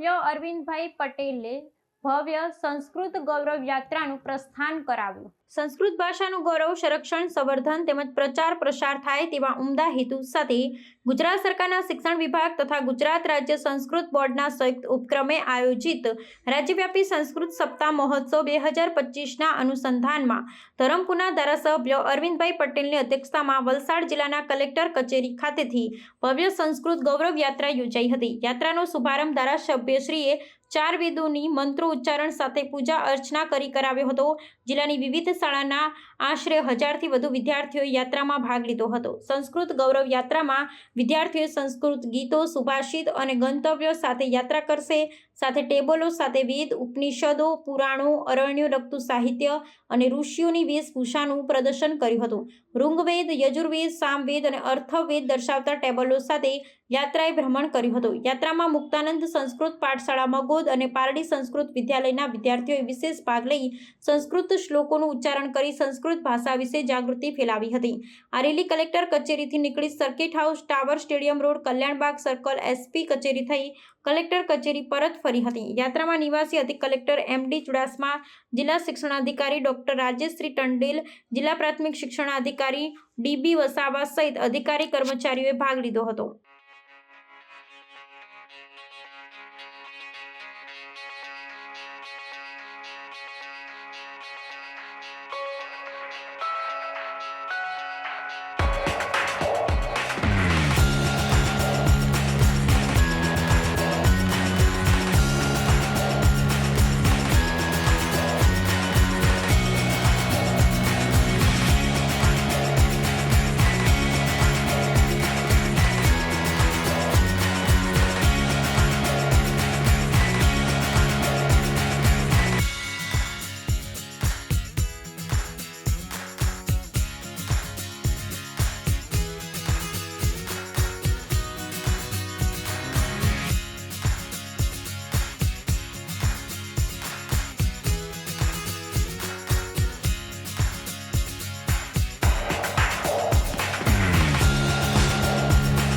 ધારાસભ્ય અરવિંદભાઈ પટેલે ભવ્ય સંસ્કૃત ગૌરવ યાત્રાનું પ્રસ્થાન કરાવ્યું. સંસ્કૃત ભાષાનું ગૌરવ, સંરક્ષણ, સંવર્ધન તેમજ પ્રચાર પ્રસાર થાય તેવા ઉમદા હેતુ સાથે ગુજરાત સરકારના શિક્ષણ વિભાગ તથા ગુજરાત રાજ્ય સંસ્કૃત બોર્ડના સંયુક્ત ઉપક્રમે આયોજિત રાજ્યવ્યાપી સંસ્કૃત સપ્તાહ મહોત્સવ બે હજાર પચીસના અનુસંધાનમાં ધરમપુરના ધારાસભ્ય અરવિંદભાઈ પટેલની અધ્યક્ષતામાં વલસાડ જિલ્લાના કલેક્ટર કચેરી ખાતેથી ભવ્ય સંસ્કૃત ગૌરવ યાત્રા યોજાઈ હતી. યાત્રાનો શુભારંભ ધારાસભ્યશ્રીએ ચાર વેદોની મંત્રો ઉચ્ચારણ સાથે પૂજા અર્ચના કરી કરાવ્યો હતો. જિલ્લાની વિવિધ શાળાના આશરે હજારથી વધુ વિદ્યાર્થીઓએ યાત્રામાં ભાગ લીધો હતો. સંસ્કૃત ગૌરવ યાત્રામાં વિદ્યાર્થીઓ સંસ્કૃત ગીતો, સુભાષિત અને ગંતવ્યો સાથે યાત્રા કરશે. સાથે ટેબલો સાથે વેદ, ઉપનિષદો, પુરાણો, અરણ્યો લગતું સાહિત્ય અને ઋષિઓની વેશભૂષાનું પ્રદર્શન કર્યું હતું. ઋંગવેદ, યજુર્વેદ, સામવેદ અને અર્થવેદ દર્શાવતા ટેબલો સાથે યાત્રાએ ભ્રમણ કર્યું હતું. યાત્રામાં મુક્તાનંદ સંસ્કૃત પાઠશાળા મગોદ અને પારડી સંસ્કૃત વિદ્યાલયના વિદ્યાર્થીઓએ વિશેષ ભાગ લઈ સંસ્કૃત શ્લોકોનું ઉચ્ચારણ કરી સંસ્કૃત ભાષા વિશે જાગૃતિ ફેલાવી હતી. આ રેલી કલેક્ટર કચેરીથી નીકળી circuit house tower stadium road Kalyanbag circle SP કચેરી થઈ કલેક્ટર કચેરી પરત ફરી હતી. યાત્રામાં નિવાસી અધિક કલેક્ટર એમ ડી ચુડાસમા, જિલ્લા શિક્ષણાધિકારી ડોક્ટર રાજેશ્રી ટંડેલ, જિલ્લા પ્રાથમિક શિક્ષણાધિકારી ડીબી વસાવા સહિત અધિકારી કર્મચારીઓએ ભાગ લીધો હતો.